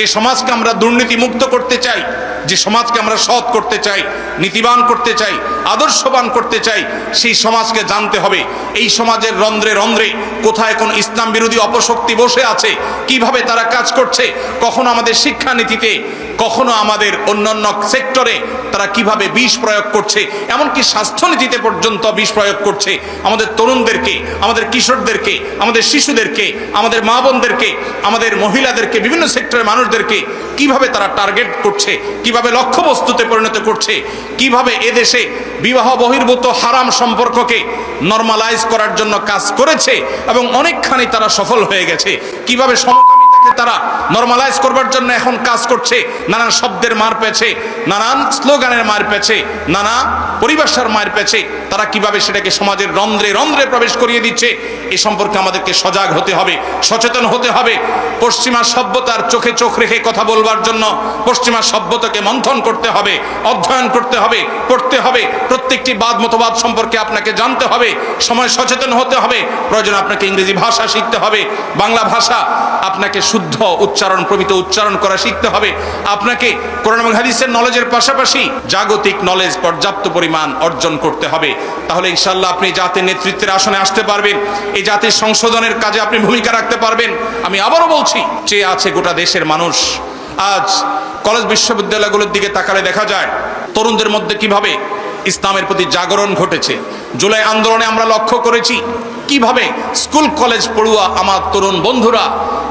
যে সমাজকে আমরা দুর্নীতি মুক্ত করতে চাই, যে সমাজকে আমরা সৎ করতে চাই, নীতিবান করতে চাই, আদর্শবান করতে চাই, সেই সমাজকে জানতে হবে, এই সমাজের রন্ধ্রে রন্ধ্রে কোথায় কোন ইসলাম বিরোধী অপশক্তি বসে আছে, কীভাবে তারা কাজ করছে, কখন আমাদের শিক্ষানীতিতে কখনো আমাদের অন্যান্য সেক্টরে তারা কীভাবে বিষ প্রয়োগ করছে, এমনকি স্বাস্থ্যনীতিতে পর্যন্ত বিষ প্রয়োগ করছে, আমাদের তরুণদেরকে, আমাদের কিশোরদেরকে, আমাদের শিশুদেরকে, আমাদের মা বোনদেরকে, আমাদের মহিলাদেরকে, বিভিন্ন সেক্টরের মানুষদেরকে কীভাবে তারা টার্গেট করছে, কীভাবে লক্ষ্যবস্তুতে পরিণত করছে, কীভাবে এদেশে বিবাহ বহির্ভূত হারাম সম্পর্ককে নর্মালাইজ করার জন্য কাজ করেছে এবং অনেকখানি তারা সফল হয়ে গেছে, কীভাবে সমকামিতাকে তারা নর্মালাইজ করবার জন্য এখন কাজ করছে। নানান শব্দের মার পেয়েছে, নানান স্লোগানের মার পেয়েছে, নানা পরিভাষার মার পেয়েছে। তারা কীভাবে সেটাকে সমাজের রন্ধ্রে রন্ধ্রে প্রবেশ করিয়ে দিচ্ছে, এ সম্পর্কে আমাদেরকে সজাগ হতে হবে, সচেতন হতে হবে। পশ্চিমা সভ্যতার চোখে চোখ রেখে কথা বলবার জন্য পশ্চিমা সভ্যতাকে মন্থন করতে হবে, অধ্যয়ন করতে হবে পড়তে হবে। প্রত্যেকটি বাদ মতবাদ সম্পর্কে আপনাকে জানতে হবে, সময় সচেতন হতে হবে, প্রয়োজন আপনাকে ইংরেজি ভাষা শিখতে হবে, বাংলা ভাষা আপনাকে শুদ্ধ উচ্চারণ প্রমিত উচ্চারণ করা শিখতে হবে, আপনাকে কোরআন হাদিসের নলেজের পাশাপাশি জাগতিক নলেজ পর্যাপ্ত পরিমাণ অর্জন করতে হবে। তাহলে ইনশাল্লাহ আপনি জাতির নেতৃত্বের আসনে আসতে পারবেন, এই জাতির সংশোধনের কাজে আপনি ভূমিকা রাখতে পারবেন। আমি আবারও বলছি চেয়ে আছে গোটা দেশের মানুষ। আজ কলেজ বিশ্ববিদ্যালয়গুলোর দিকে তাকালে দেখা যায়, তরুণদের মধ্যে কীভাবে ইসলামের প্রতি জাগরণ ঘটেছে, জুলাই আন্দোলনে আমরা লক্ষ্য করেছি, কীভাবে স্কুল কলেজ পড়ুয়া আমার তরুণ বন্ধুরা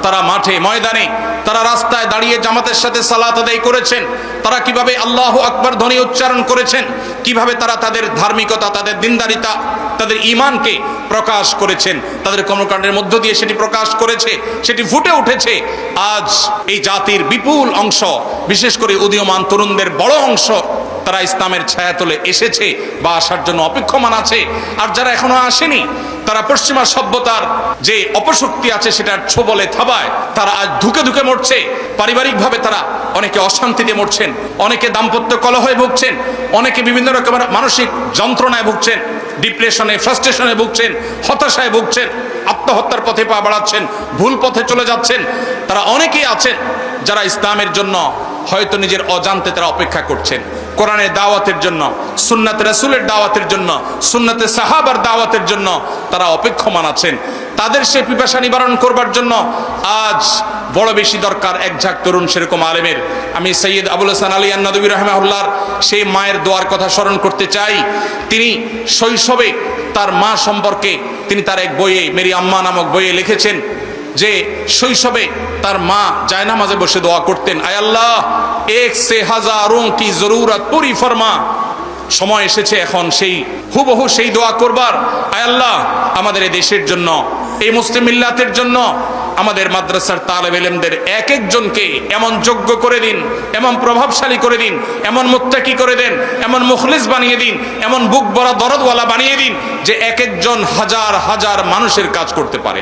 তারা মাঠে, ময়দানে, তারা রাস্তায় দাঁড়িয়ে জামাতের সাথে সালাত আদায় করেছেন। তারা কীভাবে আল্লাহ আকবর ধ্বনি উচ্চারণ করেছেন, কীভাবে তারা তাদের ধার্মিকতা, তাদের দিনদারিতা, তাদের ইমানকে প্রকাশ করেছেন, তাদের কর্মকাণ্ডের মধ্য দিয়ে সেটি প্রকাশ করেছে, সেটি ফুটে উঠেছে। আজ এই জাতির বিপুল অংশ, বিশেষ করে উদীয়মান তরুণদের বড় অংশ তারা ইসলামের ছায়া ছায়াতলে এসেছে বা আসার জন্য অপেক্ষমান আছে। আর যারা এখনও আসেনি, তারা পশ্চিমা সভ্যতার যে অপশক্তি আছে সেটার ছোবলে থাবায়, তারা আজ ধুকে ধুকে মরছে। পারিবারিকভাবে তারা অনেকে অশান্তিতে মরছেন, অনেকে দাম্পত্য কলহে ভুগছেন, অনেকে বিভিন্ন রকমের মানসিক যন্ত্রণায় ভুগছেন, ডিপ্রেশনে, ফ্রাস্ট্রেশনে ভুগছেন, হতাশায় ভুগছেন, আত্মহত্যার পথে পা বাড়াচ্ছেন, ভুল পথে চলে যাচ্ছেন। তারা অনেকেই আছেন যারা ইসলামের জন্য হয়তো নিজের অজান্তে তারা অপেক্ষা করছেন। কোরআনের দাওয়াতের জন্য, সুন্নাত রাসুলের দাওয়াতের জন্য, সুন্নাতে সাহাবার দাওয়াতের জন্য তারা অপেক্ষমান আছেন। তাদের সে পিপাসা নিবারণ করবার জন্য আজ বড় বেশি দরকার এক ঝাঁক তরুণ সেরকম আলেমের। আমি সৈয়দ আবুল হাসান আলী আন্নাদবী রহমাউল্লার সেই মায়ের দোয়ার কথা স্মরণ করতে চাই। তিনি শৈশবে তার মা সম্পর্কে তিনি তার এক বইয়ে, মেরি আম্মা নামক বইয়ে লিখেছেন। যে শৈশবে তার মা জায়নামাজে বসে দোয়া করতেন, আয় আল্লাহ, এক সে হাজারোं কি জরুরত পুরি ফরমা। সময় এসেছে এখন সেই, হুবহু সেই দোয়া করবার। আয় আল্লাহ, আমাদের এই দেশের জন্য, এই মুসলিম মিল্লাতের জন্য, আমাদের মাদ্রাসার তালেব এলেমদের এক একজনকে এমন যোগ্য করে দিন, এমন প্রভাবশালী করে দিন, এমন মুত্তাকি করে দেন, এমন মুখলিস বানিয়ে দিন, এমন বুক বড় দরদওয়ালা বানিয়ে দিন, যে এক একজন হাজার হাজার মানুষের কাজ করতে পারে।